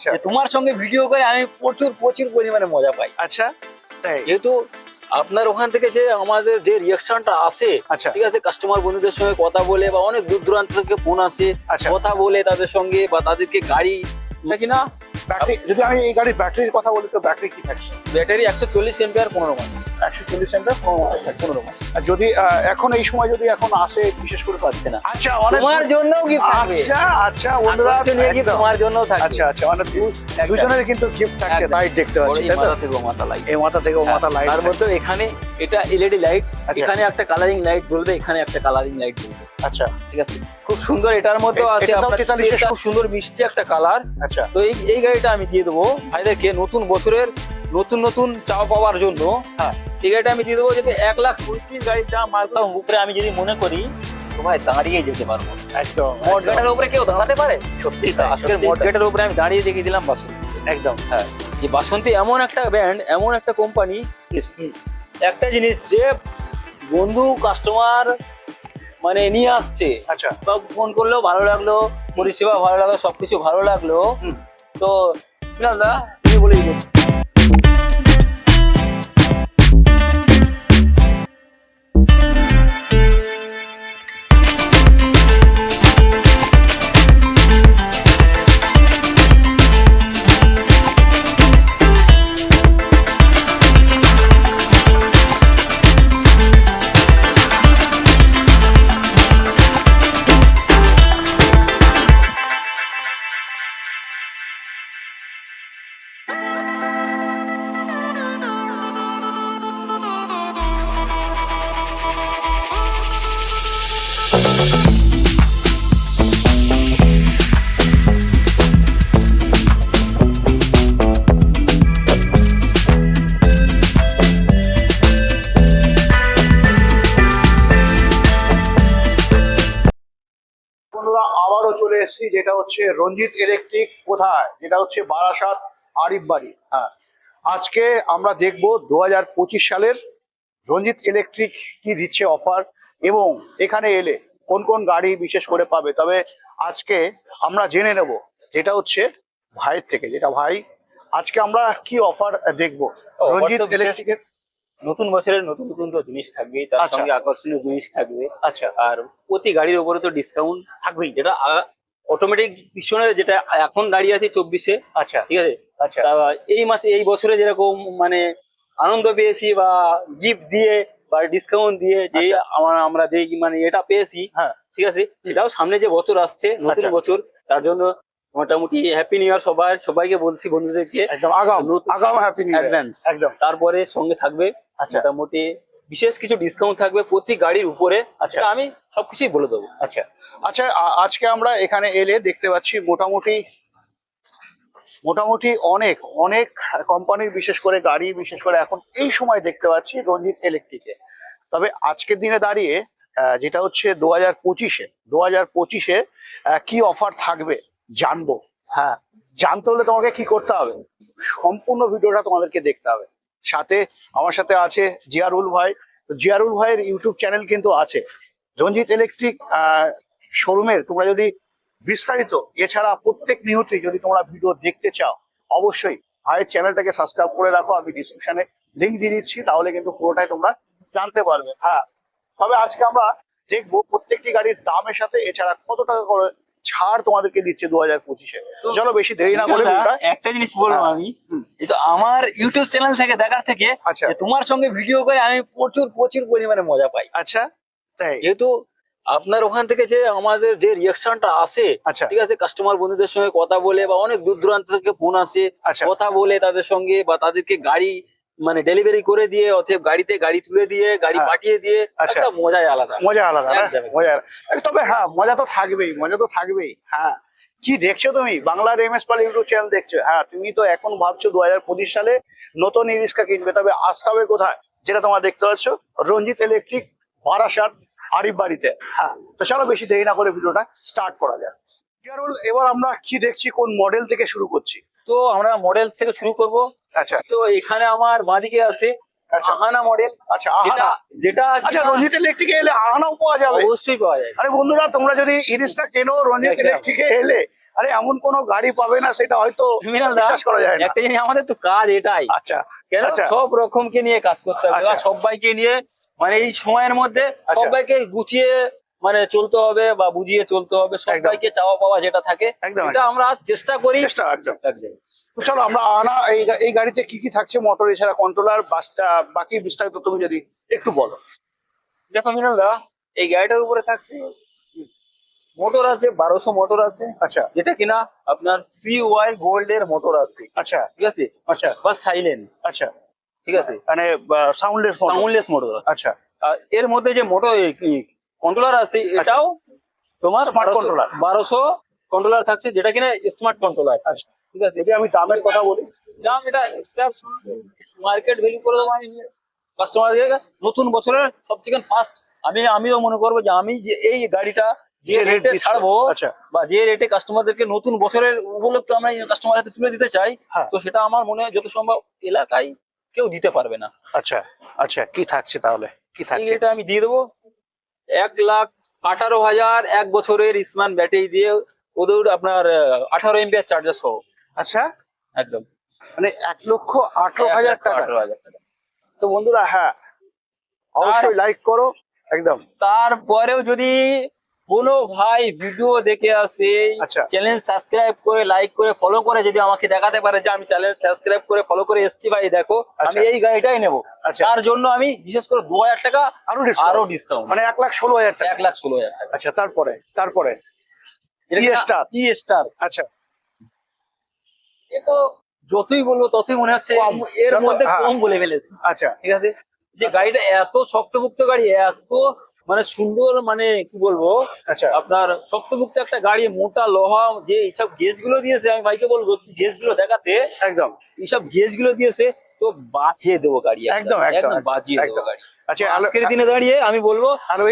আচ্ছা। তোমার সঙ্গে ভিডিও করে আমি প্রচুর প্রচুর পরিমাণে মজা পাই। আচ্ছা তাই? যেহেতু আপনার ওখান থেকে যে আমাদের যে রিয়াকশনটা আসে আচ্ছা। ঠিক আছে কাস্টমার বন্ধুদের সঙ্গে কথা বলে বা অনেক দূর দূরান্ত থেকে ফোন আসে আচ্ছা। কথা বলে তাদের সঙ্গে বা তাদেরকে গাড়ি নাকি না। ব্যাটারি যদি আমি এই গাড়ির ব্যাটারির কথা বলি তো ব্যাটারি কি থাকছে ব্যাটারি একশো চল্লিশ এমপিআর পনেরো মাস একশো চল্লিশ পনেরো মাস আর যদি এখন এই সময় যদি এখন আসে বিশেষ করে পাচ্ছে না। আচ্ছা অনেক তোমার জন্য আচ্ছা আচ্ছা বন্ধুরা। তোমার জন্য থাকবে। আচ্ছা আচ্ছা মানে দুজনের কিন্তু গিফট থাকছে। লাইট দেখতে পাচ্ছি তাই মাথা থেকে মাথা লাইট এই মাথা থেকে মাথা লাইট তার মধ্যে এখানে এটা এলইডি লাইট আচ্ছা। এখানে একটা কালারিং লাইট জ্বলবে এখানে একটা কালারিং লাইট জ্বলবে। আচ্ছা। ঠিক আছে? খুব সুন্দর এটার মধ্যে এ- আছে এটাও আপনার 43 এর এটা খুব সুন্দর মিষ্টি একটা কালার। আচ্ছা। তো এই এই গাড়িটা আমি দিয়ে দেবো। ভাইদেরকে নতুন বছরের নতুন নতুন চাও পাওয়ার জন্য। হ্যাঁ। এই গাড়িটা আমি দিয়ে দেবো যদি এক লাখ পঁয়ত্রিশ গাড়ির দাম মারতাম উপরে আমি যদি মনে করি তো ভাই দাঁড়িয়ে যেতে পারব। একদম উপরে কেউ দাঁড়াতে পারে? সত্যি আজকের উপরে আমি দাঁড়িয়ে দেখিয়ে দিলাম বাসন্তী। একদম। হ্যাঁ যে বাসন্তী এমন একটা ব্যান্ড এমন একটা কোম্পানি একটা জিনিস যে বন্ধু কাস্টমার মানে নিয়ে আসছে। আচ্ছা। ফোন করলেও ভালো লাগল পরিষেবা ভালো লাগল সবকিছু ভালো লাগল। তো দাদা দা তুমি বলেই যেটা হচ্ছে রঞ্জিত ইলেকট্রিক কোথায়? যেটা হচ্ছে বারাসাত আরিফ বাড়ি হ্যাঁ। আজকে আমরা দেখব দু হাজার পঁচিশ সালের রঞ্জিত ইলেকট্রিক কি দিচ্ছে অফার এবং এখানে এলে কোন কোন গাড়ি বিশেষ করে পাবে। তবে আজকে আমরা জেনে নেব যেটা হচ্ছে ভাইয়ের থেকে। যেটা ভাই আজকে আমরা কি অফার দেখব? রঞ্জিত ইলেকট্রিকের নতুন বছরের নতুন নতুন তো জিনিস থাকবে তার আচ্ছা। সঙ্গে আকর্ষণীয় জিনিস থাকবে। আচ্ছা। আর প্রতি গাড়ির উপরে তো ডিসকাউন্ট থাকবেই যেটা অটোমেটিক পিছনে যেটা এখন দাঁড়িয়ে আছে চব্বিশে। আচ্ছা। ঠিক আছে? আচ্ছা। এই মাসে এই বছরে যেরকম মানে আনন্দ পেয়েছি বা গিফট দিয়ে বা ডিসকাউন্ট দিয়ে যে আচ্ছা। আমার আমরা যে মানে এটা পেয়েছি হ্যাঁ। ঠিক আছে? সেটাও সামনে যে বছর আসছে নতুন আচ্ছা। বছর তার জন্য মোটামুটি হ্যাপি নিউ ইয়ার সবাই সবাইকে বলছি বন্ধুদেরকে। একদম আগাম আগাম হ্যাপি নিউ অ্যাডভান্স একদম। তারপরে সঙ্গে থাকবে আচ্ছা। মোটামুটি বিশেষ কিছু ডিসকাউন্ট থাকবে প্রতি গাড়ির উপরে আচ্ছা। আমি সবকিছুই বলে দেবো। আচ্ছা। আচ্ছা আজকে আমরা এখানে এলে দেখতে পাচ্ছি মোটামুটি মোটামুটি অনেক অনেক কোম্পানির বিশেষ করে গাড়ি বিশেষ করে এখন এই সময় দেখতে পাচ্ছি রঞ্জিত ইলেকট্রিকে তবে আজকের দিনে দাঁড়িয়ে যেটা হচ্ছে দু হাজার পঁচিশে দু হাজার পঁচিশে কি অফার থাকবে জানব। হ্যাঁ জানতে হলে তোমাকে কি করতে হবে? সম্পূর্ণ ভিডিওটা তোমাদেরকে দেখতে হবে। সাথে আমার সাথে আছে জিয়ারুল ভাই। তো জিয়ারুল ভাইয়ের ইউটিউব চ্যানেল কিন্তু আছে। রঞ্জিত ইলেকট্রিক শোরুমের তোমরা যদি বিস্তারিত, এছাড়া প্রত্যেক নিয়তে যদি তোমরা ভিডিও দেখতে চাও, অবশ্যই ভাইয়ের চ্যানেলটাকে সাবস্ক্রাইব করে রাখো। আমি ডিসক্রিপশনে লিঙ্ক দিয়ে দিচ্ছি, তাহলে কিন্তু পুরোটাই তোমরা জানতে পারবে। হ্যাঁ তবে আজকে আমরা দেখব প্রত্যেকটি গাড়ির দামের সাথে, এছাড়া কত টাকা করে ছাড় তোমাদেরকে দিচ্ছে দু হাজার পঁচিশে। চলো বেশি দেরি না করে একটা জিনিস বলব হ্যাঁ। আমি। তো আমার ইউটিউব চ্যানেল থেকে দেখার থেকে আচ্ছা। তোমার সঙ্গে ভিডিও করে আমি প্রচুর প্রচুর পরিমাণে মজা পাই। আচ্ছা তাই? যেহেতু আপনার ওখান থেকে যে আমাদের যে রিয়াকশনটা আসে আচ্ছা। ঠিক আছে কাস্টমার বন্ধুদের সঙ্গে কথা বলে বা অনেক দূর দূরান্ত থেকে ফোন আসে আচ্ছা। কথা বলে তাদের সঙ্গে বা তাদেরকে গাড়ি মানে ডেলিভারি করে দিয়ে অথবা গাড়িতে গাড়ি তুলে দিয়ে গাড়ি হ্যাঁ। পাঠিয়ে দিয়ে আচ্ছা। একটা মজাই আলাদা। মজা আলাদা মজা তবে হ্যাঁ মজা তো থাকবেই মজা তো থাকবেই হ্যাঁ। কি দেখছ তুমি? বাংলার M S Pal YouTube channel দেখছ? হ্যাঁ তুমি তো এখন ভাবছ দু হাজার পঁচিশ সালে নতুন ই রিক্সা কিনবে তবে আসতে হবে কোথায়? যেটা তোমরা দেখতে পাচ্ছ রঞ্জিত ইলেকট্রিক বারাসাত আরিফ বাড়িতে হ্যাঁ। তো চলো বেশি দেরি না করে ভিডিওটা স্টার্ট করা যাক। জিয়ারুল, এবার আমরা কি দেখছি কোন মডেল থেকে শুরু করছি? তো আমরা মডেল থেকে শুরু করব। আচ্ছা। তো এখানে আমার বাঁদিকে আছে আচ্ছা। আহানা মডেল আচ্ছা আহানা। যেটা আচ্ছা রঞ্জিত ইলেকট্রিকে এলে আহানাও পাওয়া যাবে। অবশ্যই পাওয়া যায় আরে বন্ধুরা তোমরা যদি ইরিসটা কেনো রঞ্জিত একদম। ইলেকট্রিকে এলে আরে এমন কোনো গাড়ি পাবে না সেটা হয়তো বিশ্বাস করা যায় না। একটা জিনিস আমাদের তো কাজ এটাই। আচ্ছা কেন? আচ্ছা। সব রকমকে নিয়ে কাজ করতে হবে। আচ্ছা। সবাইকে নিয়ে মানে এই সময়ের মধ্যে আচ্ছা। সবাইকে গুছিয়ে মানে চলতে হবে বা বুঝিয়ে চলতে হবে সবাইকে চাওয়া পাওয়া যেটা থাকে এটা আমরা চেষ্টা করি। চেষ্টা একদম। চলো আমরা আনা এই গাড়িতে কি কি থাকছে মোটর এছাড়া কন্ট্রোলার বাসটা বাকি বিস্তারিত তুমি যদি একটু বলো। দেখো মিনাল দা এই গাড়িটার উপরে থাকছে মোটর আছে বারোশো মোটর আছে আচ্ছা। যেটা কিনা আপনার সি ওয়াই গোল্ড এর মোটর আছে। আচ্ছা। ঠিক আছে? আচ্ছা। বা সাইলেন্ট আচ্ছা। ঠিক আছে? মানে সাউন্ডলেস সাউন্ডলেস মোটর আছে। আচ্ছা। এর মধ্যে যে মোটর কন্ট্রোলার আছে এটাও তোমার Smart বারোশো বারোশো কন্ট্রোলার থাকছে যেটা কিনা স্মার্ট কন্ট্রোলার আচ্ছা। ঠিক আছে? যদি আমি দামের কথা বলি। দাম এটা মার্কেট ভ্যালু করে দেবো কাস্টমার নতুন বছরের সব থেকে ফার্স্ট আমি আমিও মনে করব যে আমি যে এই গাড়িটা যে রেটে ছাড়বো আচ্ছা। বা যে রেটে কাস্টমারদেরকে নতুন বছরের উপলক্ষে আমরা কাস্টমার হাতে তুলে দিতে চাই হ্যাঁ। তো সেটা আমার মনে হয় যত সম্ভব এলাকায় কেউ দিতে পারবে না। আচ্ছা আচ্ছা। কি থাকছে তাহলে? কি থাকছে? এটা আমি দিয়ে দেবো। এক লাখ আঠারো হাজার এক বছরের ইসমান ব্যাটারি দিয়ে ওদের আপনার আঠারো এমবিআর চার্জার সহ। আচ্ছা? একদম। মানে এক লক্ষ আঠারো হাজার টাকা। আঠারো হাজার টাকা। তো বন্ধুরা হ্যাঁ অবশ্যই লাইক করো একদম। তারপরেও যদি কোনো ভাই ভিডিও দেখে আসে। চ্যানেল সাবস্ক্রাইব করে লাইক করে ফলো করে যদি আমাকে দেখাতে পারে যে আমি চ্যানেল সাবস্ক্রাইব করে ফলো করে এসেছি ভাই দেখো আমি আচ্ছা। এই গাড়িটাই নেব। আচ্ছা। তার জন্য আমি বিশেষ করে দু হাজার টাকা আরও আরও ডিসকাউন্ট মানে এক লাখ ষোলো হাজার টাকা। এক লাখ ষোলো হাজার টাকা। আচ্ছা তারপরে তারপরে। স্টার আচ্ছা। এ তো যতই বলব ততই মনে হচ্ছে এর মধ্যে হ্যাঁ। কম বলে ফেলেছি। আচ্ছা। ঠিক আছে? যে আচ্ছা। গাড়িটা এত শক্তমুক্ত গাড়ি এত মানে সুন্দর মানে কি বলব? আচ্ছা। আপনার শক্তমুক্ত একটা গাড়ি মোটা লোহা যে এইসব গেজগুলো দিয়েছে আমি ভাইকে বলব গেজগুলো দেখাতে। একদম। এইসব গেজগুলো দিয়েছে তো বাজিয়ে দেবো গাড়ি একদম, একদম, বাজিয়ে দেবো গাড়ি। আচ্ছা আজকের দিনে দাঁড়িয়ে আমি বলব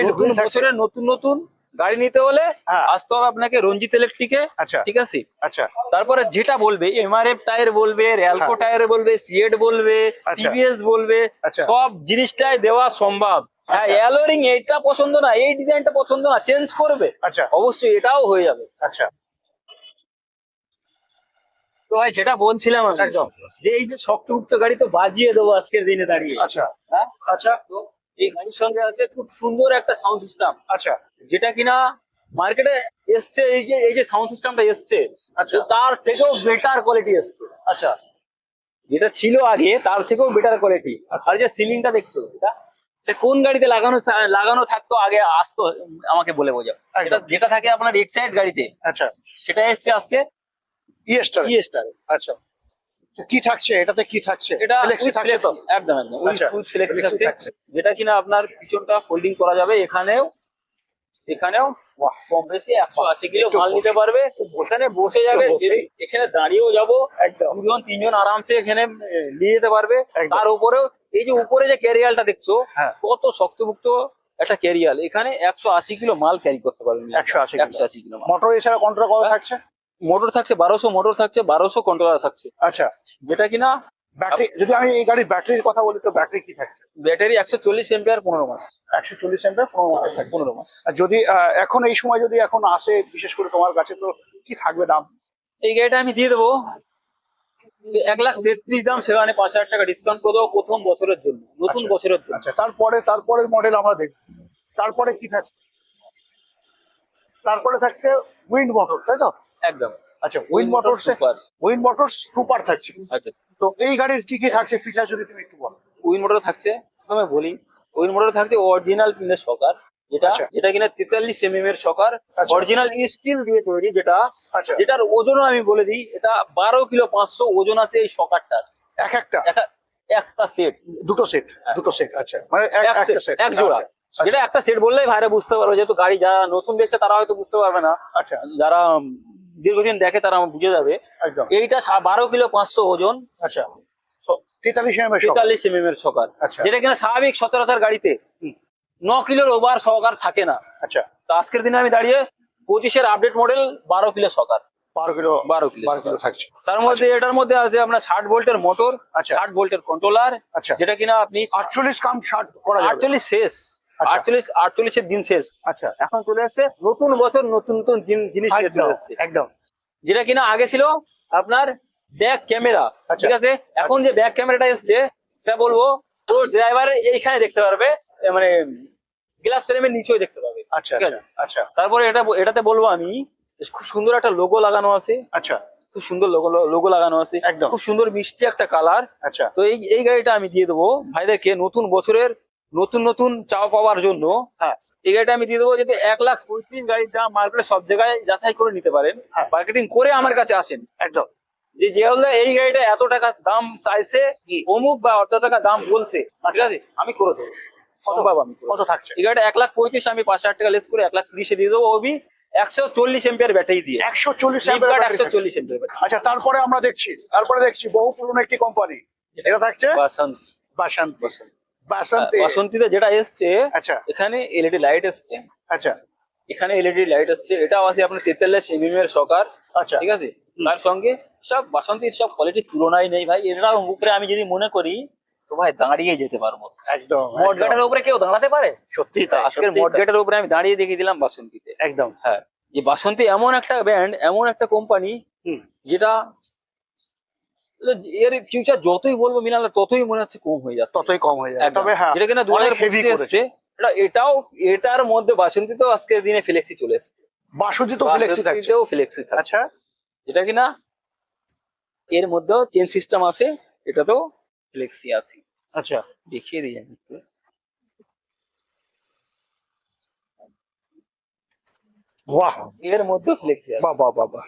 নতুন বছরের নতুন নতুন গাড়ি নিতে হলে হ্যাঁ। আসতে হবে আপনাকে রঞ্জিত ইলেকট্রিকে আচ্ছা। ঠিক আছে? আচ্ছা। তারপরে যেটা বলবে এমআরএফ টায়ার বলবে র্যালকো হ্যাঁ। টায়ার বলবে সিএড বলবে আচ্ছা। টিভিএস বলবে আচ্ছা। সব জিনিসটাই দেওয়া সম্ভব। হ্যাঁ আচ্ছা। এইটা পছন্দ না এই ডিজাইনটা পছন্দ না চেঞ্জ করবে। আচ্ছা। অবশ্যই এটাও হয়ে যাবে। আচ্ছা। তো ভাই যেটা বলছিলাম আমি একদম। যে এই যে শক্তমুক্ত গাড়ি তো বাজিয়ে দেবো আজকের দিনে দাঁড়িয়ে। আচ্ছা। হ্যাঁ? আচ্ছা। তো এই গাড়ির সঙ্গে আছে খুব সুন্দর একটা সাউন্ড সিস্টেম আচ্ছা। যেটা কিনা মার্কেটে এসছে এই যে এই যে সাউন্ড সিস্টেমটা এসছে আচ্ছা। তার থেকেও বেটার কোয়ালিটি এসছে। আচ্ছা। যেটা ছিল আগে তার থেকেও বেটার কোয়ালিটি আর যে সিলিংটা দেখছ এটা কোন গাড়িতে লাগানো লাগানো থাকতো আগে আসতো আমাকে বলে বোঝা একদম। এটা যেটা থাকে আপনার এক্সাইড গাড়িতে আচ্ছা। সেটা এসছে আজকে ইয়েস্টার ই স্টার আচ্ছা কি থাকছে? এটাতে কি থাকছে? এটা ফ্লেক্সি থাকছে তো? একদম একদম। আচ্ছা, ফ্লেক্সি থাকছে। যেটা কিনা আপনার পিছনটা ফোল্ডিং করা যাবে এখানেও এখানেও কম বেশি একশো আশি কিলো মাল নিতে পারবে। ওখানে বসে যাবে এখানে দাঁড়িয়েও যাব। দুজন তিনজন আরামসে এখানে নিয়ে যেতে পারবে। তার উপরেও এই যে উপরে যে ক্যারিয়ালটা দেখছ হ্যাঁ। কত শক্তমুক্ত একটা ক্যারিয়াল এখানে একশো আশি কিলো মাল ক্যারি করতে পারবে 180 কিলো। একশো আশি কিলো মোটর এছাড়া কন্ট্রোল কত হ্যাঁ। থাকছে? মোটর থাকছে বারোশো মোটর থাকছে বারোশো কন্ট্রোলার থাকছে। আচ্ছা। যেটা কিনা ব্যাটারি যদি আমি এই গাড়ির ব্যাটারির কথা বলি তো ব্যাটারি কি থাকছে? ব্যাটারি একশো চল্লিশ এম্পিয়ার পনেরো মাস। একশো চল্লিশ এমপি পনেরো থাকছে। পনেরো মাস। আর যদি এখন এই সময় যদি এখন আসে বিশেষ করে তোমার কাছে তো কি থাকবে দাম? এই গাড়িটা আমি দিয়ে দেবো। এক লাখ তেত্রিশ দাম সেখানে পাঁচ হাজার টাকা ডিসকাউন্ট করে দেবো প্রথম বছরের জন্য নতুন আচ্ছা। বছরের জন্য। আচ্ছা তারপরে তারপরের মডেল আমরা দেখব। তারপরে কি থাকছে? তারপরে থাকছে উইন্ড মোটর তাই তো? একদম। আচ্ছা wind motor super wind motor super থাকছে। আচ্ছা। তো এই গাড়ির কি কি থাকছে? ফিচার যদি তুমি একটু বলো। উইন মোটর থাকছে আমি বলি উইন মোটর থাকছে অরিজিনাল পিনের সকার যেটা আচ্ছা। যেটা কিনা তেতাল্লিশ এমএম এর সকার আচ্ছা। অরিজিনাল স্টিল দিয়ে তৈরি যেটা আচ্ছা। যেটার ওজনও আমি বলে দিই এটা বারো কিলো পাঁচশো ওজন আছে এই সকারটার। এক একটা? একটা সেট দুটো সেট হ্যাঁ। দুটো সেট আচ্ছা। মানে এক এক একটা সেট এক জোড়া। আচ্ছা। যেটা একটা সেট বললেই ভাইরা বুঝতে পারবে যেহেতু গাড়ি যারা নতুন দেখছে তারা হয়তো বুঝতে পারবে না। আচ্ছা। যারা দীর্ঘদিন দেখে তারা বুঝে যাবে। এইটা বারো কিলো পাঁচশো ওজন। আচ্ছা। তেতাল্লিশ এম এর তেতাল্লিশ এম এর সকার আচ্ছা। যেটা কিনা স্বাভাবিক সচরাচর গাড়িতে। ন কিলোর ওভার সহকার থাকে না। আচ্ছা। তো আজকের দিনে আমি দাঁড়িয়ে পঁচিশের আপডেট মডেল বারো কিলো সকার বারো কিলো বারো কিলো কিলো থাকছে। তার মধ্যে এটার মধ্যে আছে আপনার ষাট ভোল্টের মোটর আচ্ছা। ষাট ভোল্টের কন্ট্রোলার আচ্ছা। যেটা কিনা আপনি আটচল্লিশ কাম ষাট আটচল্লিশ শেষ। আচ্ছা। আটচল্লিশ আটচল্লিশের দিন শেষ। আচ্ছা। এখন চলে আসছে নতুন বছর নতুন নতুন জিন- জিনিস চলে আসছে। একদম। যেটা কিনা আগে ছিল আপনার ব্যাক ক্যামেরা আচ্ছা। ঠিক আছে? এখন যে ব্যাক ক্যামেরাটা এসছে সেটা বলব তো ড্রাইভার এইখানে দেখতে পারবে মানে গ্লাস ফ্রেমের নিচেও দেখতে পাবে। আচ্ছা আচ্ছা আচ্ছা। তারপরে এটা এটাতে বলব আমি খুব সুন্দর একটা লোগো লাগানো আছে। আচ্ছা। খুব সুন্দর লোগো লোগো লাগানো আছে। একদম। খুব সুন্দর মিষ্টি একটা কালার আচ্ছা। তো এই এই গাড়িটা আমি দিয়ে দেবো। ভাইদেরকে নতুন বছরের নতুন নতুন চাওয়া পাওয়ার জন্য হ্যাঁ। এই গাড়িটা আমি দিয়ে দেবো যদি এক লাখ পঁয়ত্রিশ গাড়ির দাম মার্কেটে সব জায়গায় যাচাই করে নিতে পারেন হ্যাঁ। মার্কেটিং করে আমার কাছে আসেন। একদম। যে যে হলে এই গাড়িটা এত টাকা দাম চাইছে। অমুক বা অত টাকা দাম বলছে ঠিক আচ্ছা। আছে? আমি করে দেবো। কত? আমি কত থাকছে? এই গাড়িটা এক লাখ পঁয়ত্রিশ আমি পাঁচ হাজার টাকা লেস করে এক লাখ তিরিশে দিয়ে দেবো ওবি একশো চল্লিশ এম্পিয়ার ব্যাটারি দিয়ে। একশো চল্লিশ একশো চল্লিশ এম্পিয়ার আচ্ছা তারপরে আমরা দেখছি তারপরে দেখছি বহু পুরনো একটি কোম্পানি এটা থাকছে? বাসন্তী। বাসন্তী। বাসন্তী বাসন্তীতে যেটা এসছে আচ্ছা। এখানে এলইডি লাইট এসছে। আচ্ছা। এখানে এলইডি লাইট আসছে এটাও আছে আপনার তেতাল্লিশ এমএম এর সকার আচ্ছা। ঠিক আছে? তার সঙ্গে সব বাসন্তীর সব কোয়ালিটি তুলনায় নেই ভাই। এটার উপরে আমি যদি মনে করি তো ভাই দাঁড়িয়ে যেতে পারব। একদম মড একদম। উপরে কেউ দাঁড়াতে পারে? সত্যি তাই আজকের সত্যিই মড উপরে আমি দাঁড়িয়ে দেখিয়ে দিলাম বাসন্তীতে। একদম। হ্যাঁ যে বাসন্তী এমন একটা ব্র্যান্ড এমন একটা কোম্পানি। যেটা এর ফিউচার যতই বলব মিনাল ততই মনে হচ্ছে কম হয়ে যাচ্ছে। ততই কম হয়ে যায় একদম। তবে হ্যাঁ যেটা কিনা দু হাজার পঁচিশে এসছে। এটা এটাও এটার মধ্যে বাসন্তী তো আজকের দিনে ফ্লেক্সি চলে এসছে। বাসুদি তো ফ্লেক্সি থাকছে। ফ্লেক্সি থাকছে। আচ্ছা। এটা কিনা এর মধ্যেও চেন সিস্টেম আছে এটাতেও ফ্লেক্সি আছে। আচ্ছা। দেখিয়ে দিই আমি একটু। বাহ। এর মধ্যেও ফ্লেক্সি আছে। বাহ বাহ বাহ।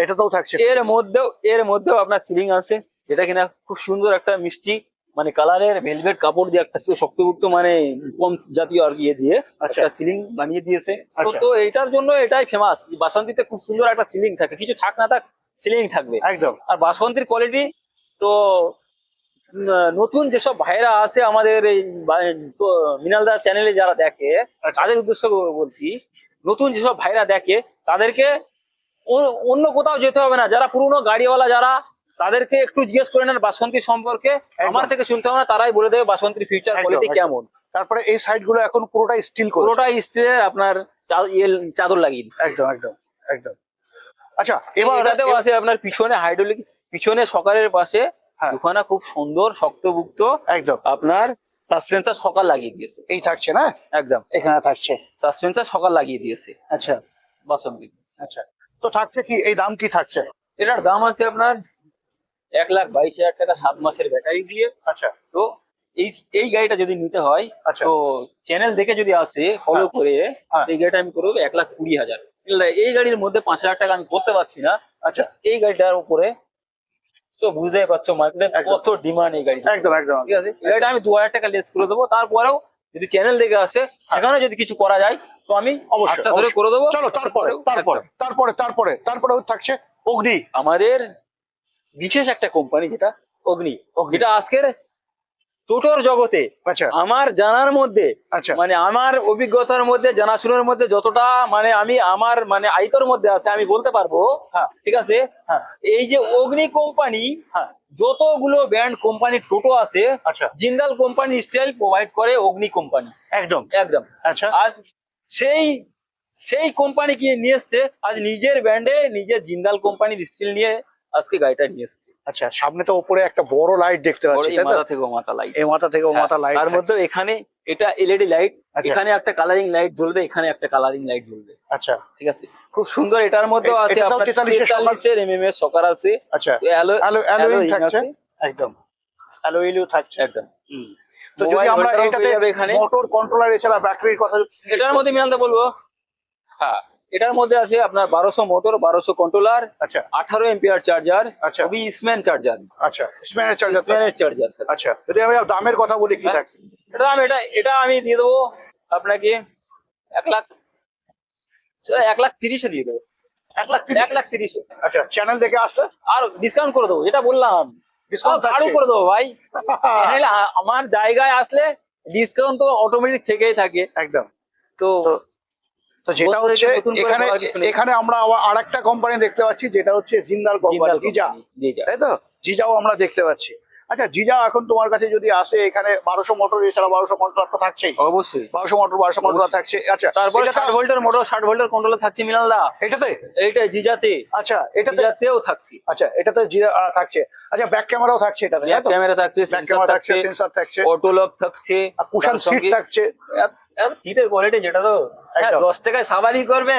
এটাতেও থাকছে এর মধ্যেও এর মধ্যেও আপনার সিলিং আছে যেটা কিনা খুব সুন্দর একটা মিষ্টি মানে কালারের ভেলভেট কাপড় দিয়ে একটা শক্তযুক্ত মানে কম জাতীয় আর ইয়ে দিয়ে আচ্ছা। একটা সিলিং বানিয়ে দিয়েছে তো আচ্ছা। এটার জন্য এটাই ফেমাস বাসন্তীতে খুব সুন্দর একটা সিলিং থাকে কিছু থাক না থাক সিলিং থাকবে একদম আর বাসন্তীর কোয়ালিটি তো নতুন যেসব ভাইরা আছে আমাদের এই তো মিনালদার চ্যানেলে যারা দেখে আচ্ছা। তাদের উদ্দেশ্য বলছি নতুন যেসব ভাইরা দেখে তাদেরকে অন্য কোথাও যেতে হবে না। যারা পুরনো গাড়িওয়ালা যারা তাদেরকে একটু জিজ্ঞেস করে নেন বাসন্তী সম্পর্কে। আমার থেকে শুনতে হবে না তারাই বলে দেবে বাসন্তীর ফিউচার কোয়ালিটি কেমন। তারপরে এই সাইডগুলো এখন পুরোটাই স্টিল করে পুরোটা স্টিলের আপনার ইয়ে চাদর লাগিয়ে দিচ্ছে। একদম একদম একদম। আচ্ছা এবার এটাতেও আছে আপনার পিছনে হাইড্রোলিক পিছনে সকালের পাশে হ্যাঁ। দুখানা খুব সুন্দর শক্তভুক্ত একদম। আপনার সাসপেন্সার সকাল লাগিয়ে দিয়েছে। এই থাকছে না? একদম। এখানে থাকছে। সাসপেন্সার সকাল লাগিয়ে দিয়েছে। আচ্ছা। বাসন্তী। আচ্ছা। তো থাকছে কি? এই দাম কি থাকছে? এটার দাম আছে আপনার এক লাখ বাইশ হাজার টাকা সাত মাসের ব্যাটারি দিয়ে। আচ্ছা। তো এই এই গাড়িটা যদি নিতে হয় আচ্ছা। তো চ্যানেল দেখে যদি আসে ফলো হ্যাঁ। করে হ্যাঁ। এই গাড়িটা আমি করব এক লাখ কুড়ি হাজার। এই গাড়ির মধ্যে পাঁচ হাজার টাকা আমি করতে পারছি না। আচ্ছা। এই গাড়িটার উপরে। তো বুঝতেই পারছ মার্কেটে কত ডিমান্ড এই গাড়ি একদম একদম। ঠিক আছে? এই গাড়িটা আমি দু হাজার টাকা লেস করে দেবো। তারপরেও যদি চ্যানেল দেখে আসে সেখানে যদি কিছু করা যায় তো আমি। অবশ্যই, ধরে করে দেবো। চলো তারপরে তারপরে তারপরে তারপরে তারপরে থাকছে অগ্নি। আমাদের বিশেষ একটা কোম্পানি যেটা অগ্নি। যেটা আজকের টোটোর জগতে আচ্ছা। আমার জানার মধ্যে আচ্ছা। মানে আমার অভিজ্ঞতার মধ্যে জানাশোনার মধ্যে যতটা মানে আমি আমার মানে আয়তর মধ্যে আছে আমি বলতে পারব। হ্যাঁ। ঠিক আছে? হ্যাঁ। এই যে অগ্নি কোম্পানি হ্যাঁ। যতগুলো ব্র্যান্ড কোম্পানি টোটো আছে আচ্ছা। জিন্দাল কোম্পানি স্টাইল প্রোভাইড করে অগ্নি কোম্পানি একদম। একদম। আচ্ছা। আজ সেই সেই কোম্পানি কি নিয়ে এসছে। আজ নিজের ব্র্যান্ডে নিজের জিন্দাল কোম্পানির স্টিল নিয়ে আজকে গাড়িটা নিয়ে এসছে। আচ্ছা সামনে তো উপরে একটা বড় লাইট দেখতে পাচ্ছি তাই মাথা থেকে মাথা লাইট এই মাথা থেকে মাথা লাইট তার মধ্যে এখানে এটা এলইডি লাইট আচ্ছা। এখানে একটা কালারিং লাইট জ্বলবে এখানে একটা কালারিং লাইট জ্বলবে। আচ্ছা। ঠিক আছে? খুব সুন্দর এটার মধ্যেও আছে আপনার 43 এর এমএম এর সকার আছে। আচ্ছা। অ্যালো- অ্যালো থাকছে। একদম। অ্যালোইলিও থাকছে। একদম। তো যদি আমরা এটাতে এখানে। মোটর কন্ট্রোলার এছাড়া ব্যাটারির কথা এটার মধ্যে মিলাতে বলব। হ্যাঁ। এটার মধ্যে আছে আপনার বারোশো মোটর বারোশো কন্ট্রোলার আচ্ছা। আঠারো এম্পিয়ার চার্জার আচ্ছা। খুবই স্ম্যান চার্জার আচ্ছা স্প্যানের চার্জার স্ম্যানের চার্জার আচ্ছা যদি আমি দামের কথা বলি কি হ্যাঁ। থাকছে এটা আমি এটা এটা আমি দিয়ে দেবো আপনাকে এক লাখ এক লাখ তিরিশে দিয়ে দেবো। এক লাখ এক লাখ তিরিশে। আচ্ছা চ্যানেল দেখে আসলে? আর ডিসকাউন্ট করে দেবো যেটা বললাম। ডিসকাউন্ট আরও করে দেবো ভাই। আমার জায়গায় আসলে ডিসকাউন্ট তো অটোমেটিক থেকেই থাকে। একদম। তো তো- যেটা হচ্ছে এখানে। এখানে আমরা আরেকটা কোম্পানি দেখতে পাচ্ছি যেটা হচ্ছে জিন্দাল কোম্পানি, জিজা। তাই তো? জিজাও আমরা দেখতে পাচ্ছি। আচ্ছা জিজা এখন তোমার কাছে যদি আসে এখানে বারোশো মোটর এছাড়া বারোশো মোটর তো থাকছেই। অবশ্যই। বারোশো মোটর বারোশো মোটর থাকছে। আচ্ছা তারপরে ষাট ভোল্টের মোটর ষাট ভোল্টের কন্ট্রোলে থাকছে মিলানদা এটাতে? এইটা জিজাতে। আচ্ছা এটাতে জিজাতেও থাকছে। আচ্ছা এটাতে জিজা থাকছে। আচ্ছা ব্যাক ক্যামেরাও থাকছে এটাতে ক্যামেরা থাকছে ব্যাক ক্যামেরা থাকছে থাকছে সেন্সর থাকছে। অটো লক থাকছে কুশন সিট সঙ্গে- সিটের কোয়ালিটি যেটা তো। হ্যাঁ, দশ টাকায় সাবারি করবে।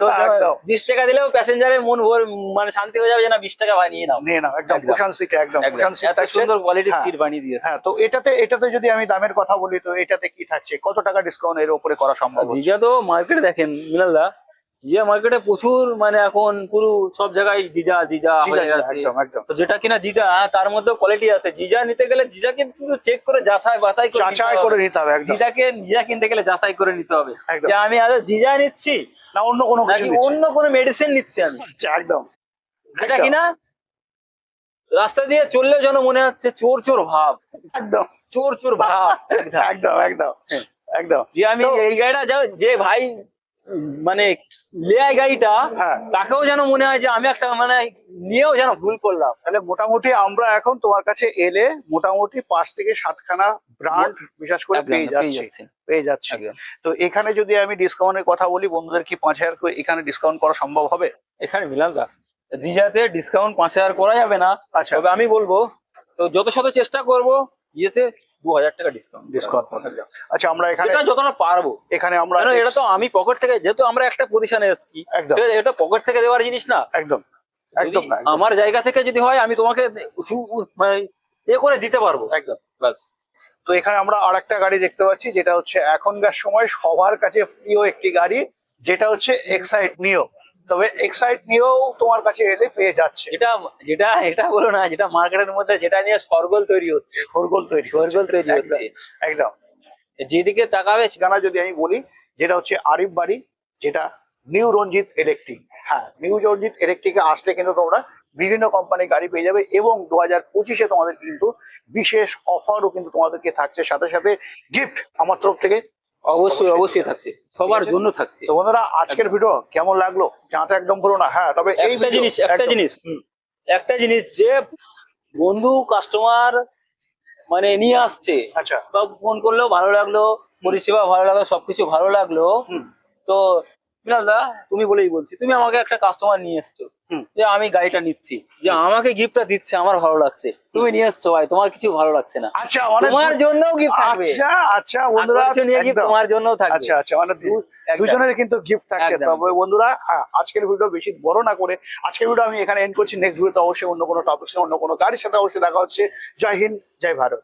তো বিশ টাকা দিলেও প্যাসেঞ্জারের মন ভর মানে শান্তি হয়ে যাবে যে না বিশ টাকা বানিয়ে নাও। নিয়ে নাও একদম। কুশান সিট একদম। কুশান সিট এত সুন্দর কোয়ালিটির হ্যাঁ। সিট বানিয়ে দিয়েছে। হ্যাঁ তো এটাতে এটাতে যদি আমি দামের কথা বলি তো এটাতে কি থাকছে? কত টাকা ডিসকাউন্ট এর উপরে করা সম্ভব? জিজা তো মার্কেটে দেখেন মিলালদা জিজা মার্কেটে প্রচুর মানে এখন পুরো সব জায়গায় জিজা জিজা হয়ে গেছে। তো যেটা কিনা জিজা তার মধ্যে কোয়ালিটি আছে। জিজা নিতে গেলে জিজাকে কিন্তু চেক করে যাচাই বাছাই করে যাচাই। করে নিতে হবে জিজাকে জিজা কিনতে গেলে যাচাই করে নিতে হবে। যে আমি আজ জিজা নিচ্ছি না অন্য কোনো কিছু অন্য কোনো মেডিসিন নিচ্ছি আমি? আচ্ছা, একদম। যেটা কিনা? রাস্তা দিয়ে চললে যেন মনে হচ্ছে চোর চোর ভাব। একদম। চোর চোর ভাব। একদম। একদম। একদম হ্যাঁ। একদম। যে আমি এই গাড়িটা যাও- যে ভাই মানে লেয়াই গাড়িটা হ্যাঁ। তাকেও যেন মনে হয় যে আমি একটা মানে নিয়েও যেন ভুল করলাম তাহলে মোটামুটি আমরা এখন তোমার কাছে এলে মোটামুটি পাঁচ থেকে সাতখানা ব্র্যান্ড বিশেষ করে পেয়ে যাচ্ছি। পেয়ে যাচ্ছি। তো এখানে যদি আমি ডিসকাউন্টের কথা বলি বন্ধুদের কি পাঁচ হাজার করে এখানে ডিসকাউন্ট করা সম্ভব হবে এখানে মিলান দা জিজাতে ডিসকাউন্ট পাঁচ হাজার করা যাবে না আচ্ছা তবে আমি বলব তো যত শত চেষ্টা করব জিজাতে দু হাজার টাকা ডিসকাউন্ট ডিসকাউন্ট আচ্ছা আমরা এখানে যতটা পারব। এখানে আমরা এটা তো আমি পকেট থেকে যেহেতু আমরা একটা পজিশনে এসেছি এটা পকেট থেকে দেওয়ার জিনিস না। একদম। একদম আমার জায়গা থেকে যদি হয় আমি তোমাকে মানে এ করে দিতে পারব। একদম। বাস তো এখানে আমরা আর একটা গাড়ি দেখতে পাচ্ছি যেটা হচ্ছে এখনকার সময় সবার কাছে প্রিয় একটি গাড়ি যেটা হচ্ছে এক্সাইট নিও তবে এক্সাইট নিয়েও তোমার কাছে এলে পেয়ে যাচ্ছে। এটা যেটা এটা বলো না যেটা মার্কেটের মধ্যে যেটা নিয়ে সরগোল তৈরি হচ্ছে। সরগোল তৈরি। সরগোল তৈরি হচ্ছে। একদম। যেদিকে তাকাবে ঠিকানা যদি আমি বলি যেটা হচ্ছে আরিফ বাড়ি যেটা নিউ রঞ্জিত ইলেকট্রিক হ্যাঁ নিউ রঞ্জিত ইলেকট্রিকে আসলে কিন্তু তোমরা বিভিন্ন কোম্পানির গাড়ি পেয়ে যাবে এবং দু হাজার পঁচিশে তোমাদের কিন্তু বিশেষ অফারও কিন্তু তোমাদেরকে থাকছে। সাথে সাথে গিফট আমার তরফ থেকে অবশ্যই অবশ্যই থাকছে। সবার জন্য থাকছে। তো বন্ধুরা আজকের ভিডিও কেমন লাগল? জানতে একদম ভুলো না। হ্যাঁ তবে এই একটা জিনিস একটা জিনিস। একটা জিনিস যে বন্ধু কাস্টমার মানে নিয়ে আসছে আচ্ছা। ফোন করলেও ভালো লাগল পরিষেবা ভালো লাগল সবকিছু ভালো লাগল তো তুমি বলেই বলছি তুমি আমাকে একটা কাস্টমার নিয়ে এসছো। যে আমি গাড়িটা নিচ্ছি যে আমাকে গিফটটা দিচ্ছে আমার ভালো লাগছে। তুমি নিয়ে এসছো ভাই তোমার কিছু ভালো লাগছে না। আচ্ছা তোমার জন্যও গিফট থাকবে। আচ্ছা আচ্ছা বন্ধুরা। তোমার জন্যও থাকবে। আচ্ছা আচ্ছা মানে দুজনের কিন্তু গিফট থাকছে। তবে বন্ধুরা আজকের ভিডিও বেশি বড় না করে আজকের ভিডিও আমি এখানে এন্ড করছি। নেক্সট ভিডিওতে অবশ্যই অন্য কোনো টপিক অন্য কোনো গাড়ির সাথে অবশ্যই দেখা হচ্ছে। জয় হিন্দ জয় ভারত।